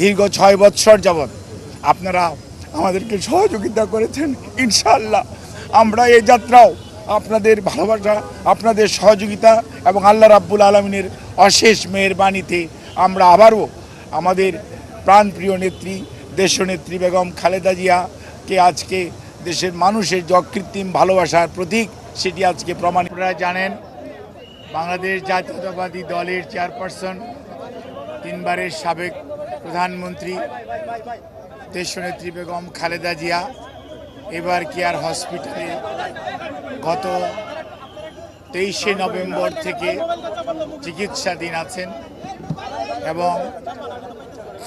দীর্ঘ ছয় বৎসর যাবৎ আপনারা আমাদেরকে সহযোগিতা করেছেন, ইনশাআল্লাহ। আমরা এই যাত্রাও আপনাদের ভালোবাসা, আপনাদের সহযোগিতা এবং আল্লাহ রাব্বুল আলমিনের অশেষ মেহেরবাণীতে আমরা আবারও আমাদের প্রাণপ্রিয় নেত্রী, দেশনেত্রী বেগম খালেদা জিয়াকে আজকে দেশের মানুষের যে অকৃত্রিম ভালোবাসার প্রতীক, সেটি আজকে প্রমাণ আপনারা জানেন, বাংলাদেশ জাতীয়তাবাদী দলের চেয়ারপারসন, তিনবারের সাবেক প্রধানমন্ত্রী, দেশনেত্রী বেগম খালেদা জিয়া, এবার কেয়ার হসপিটালে গত তেইশে নভেম্বর থেকে চিকিৎসাধীন আছেন এবং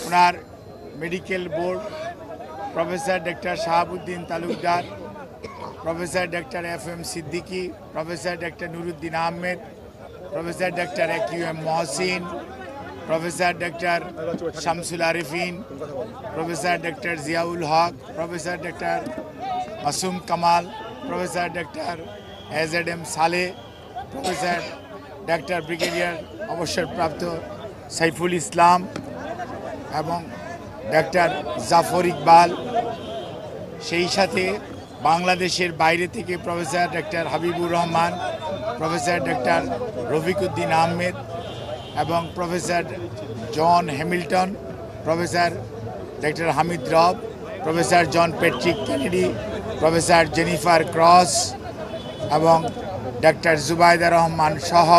ওনার medical board professor doctor Shahabuddin Talukdar, professor doctor F M Siddiqui, professor doctor Nuruddin Ahmed, professor doctor A Q M Mohsin professor doctor Shamsul Arefin professor doctor Ziaul Haque professor doctor Masum Kamal professor doctor A Z M Saleh professor doctor brigadier অবসরপ্রাপ্ত সাইফুল ইসলাম এবং doctor Zafar Iqbal সেই সাথে বাংলাদেশের বাইরে থেকে professor doctor Habibur Rahman professor doctor Rafiquddin Ahmed এবং professor John Hamilton, professor doctor Hamid Rob, professor John Patrick Kennedy, professor Jennifer Cross এবং doctor Zubaida Rahman সহ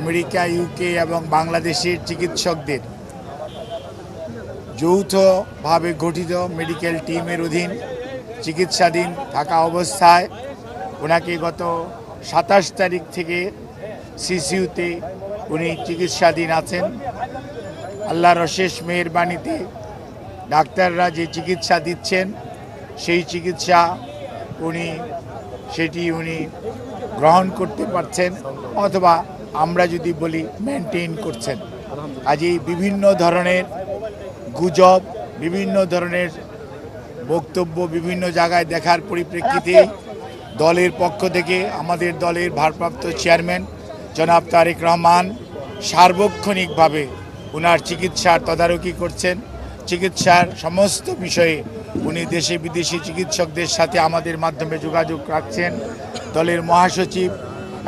আমেরিকা ইউকে এবং বাংলাদেশের চিকিৎসকদের যৌথভাবে গঠিত মেডিকেল টিমের অধীন চিকিৎসাধীন থাকা অবস্থায় ওনাকে গত সাতাশ তারিখ থেকে সিসিউতে উনি চিকিৎসাধীন আছেন। আল্লাহর অশেষ মেহেরবাণীতে ডাক্তাররা যে চিকিৎসা দিচ্ছেন সেই চিকিৎসা উনি সেটি উনি গ্রহণ করতে পারছেন অথবা আমরা যদি বলি মেনটেন করছেন। কাজেই বিভিন্ন ধরনের গুজব বিভিন্ন ধরনের বক্তব্য বিভিন্ন জায়গায় দেখার পরিপ্রেক্ষিতে দলের পক্ষ থেকে আমাদের দলের ভারপ্রাপ্ত চেয়ারম্যান জনাব তারেক রহমান সার্বক্ষণিকভাবে ওনার চিকিৎসার তদারকি করছেন। চিকিৎসার সমস্ত বিষয়ে উনি দেশে বিদেশি চিকিৎসকদের সাথে আমাদের মাধ্যমে যোগাযোগ রাখছেন। দলের মহাসচিব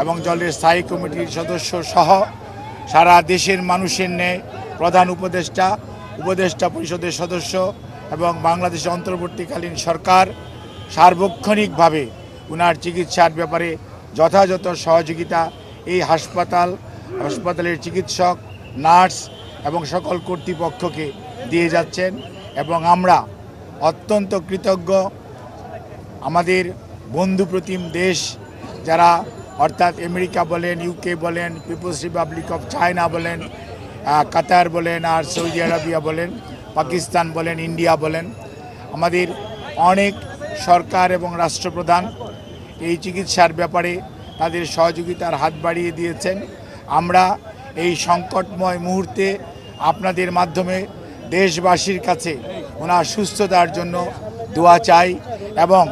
এবং দলের স্থায়ী কমিটির সদস্য সহ সারা দেশের মানুষের ন্যায় প্রধান উপদেষ্টা উপদেষ্টা পরিষদের সদস্য এবং বাংলাদেশ অন্তর্বর্তীকালীন সরকার সার্বক্ষণিকভাবে ওনার চিকিৎসার ব্যাপারে যথাযথ সহযোগিতা এই হাসপাতাল, হাসপাতালের চিকিৎসক, নার্স এবং সকল কর্তৃপক্ষকে দিয়ে যাচ্ছেন এবং আমরা অত্যন্ত কৃতজ্ঞ। আমাদের বন্ধুপ্রতিম দেশ যারা অর্থাৎ আমেরিকা বলেন ইউকে বলেন পিপলস রিপাবলিক অফ চায়না বলেন কাতার বলেন আর সৌদি আরবিয়া বলেন, পাকিস্তান বলেন, ইন্ডিয়া বলেন, আমাদের অনেক সরকার এবং রাষ্ট্রপ্রধান এই চিকিৎসার ব্যাপারে তাদের সহযোগিতার হাত বাড়িয়ে দিয়েছেন। আমরা এই সংকটময় মুহূর্তে আপনাদের মাধ্যমে দেশবাসীর কাছে ওনার সুস্থতার জন্য দোয়া চাই এবং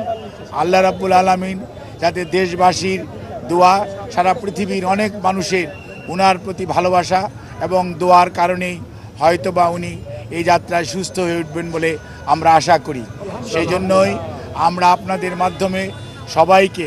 আল্লাহ রাব্বুল আলমিন যাতে দেশবাসীর দোয়া সারা পৃথিবীর অনেক মানুষের ওনার প্রতি ভালোবাসা এবং দোয়ার কারণেই হয়তোবা উনি এই যাত্রায় সুস্থ হয়ে উঠবেন বলে আমরা আশা করি। সেই জন্যই আমরা আপনাদের মাধ্যমে সবাইকে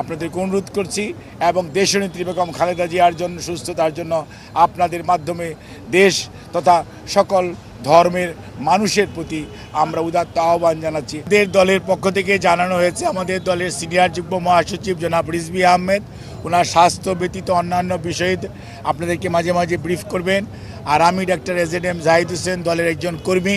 আপনাদেরকে অনুরোধ করছি এবং দেশনেত্রী বেগম খালেদা জিয়ার জন্য সুস্থতার জন্য আপনাদের মাধ্যমে দেশ তথা সকল ধর্মের মানুষের প্রতি আমরা উদাত্ত আহ্বান জানাচ্ছি। আমাদের দলের পক্ষ থেকে জানানো হয়েছে, আমাদের দলের সিনিয়র যুগ্ম মহাসচিব জনাব রিজবি আহমেদ ওনার স্বাস্থ্য ব্যতীত অন্যান্য বিষয়ে আপনাদেরকে মাঝে মাঝে ব্রিফ করবেন। আর আমি doctor A Z M Zahid Hossain দলের একজন কর্মী।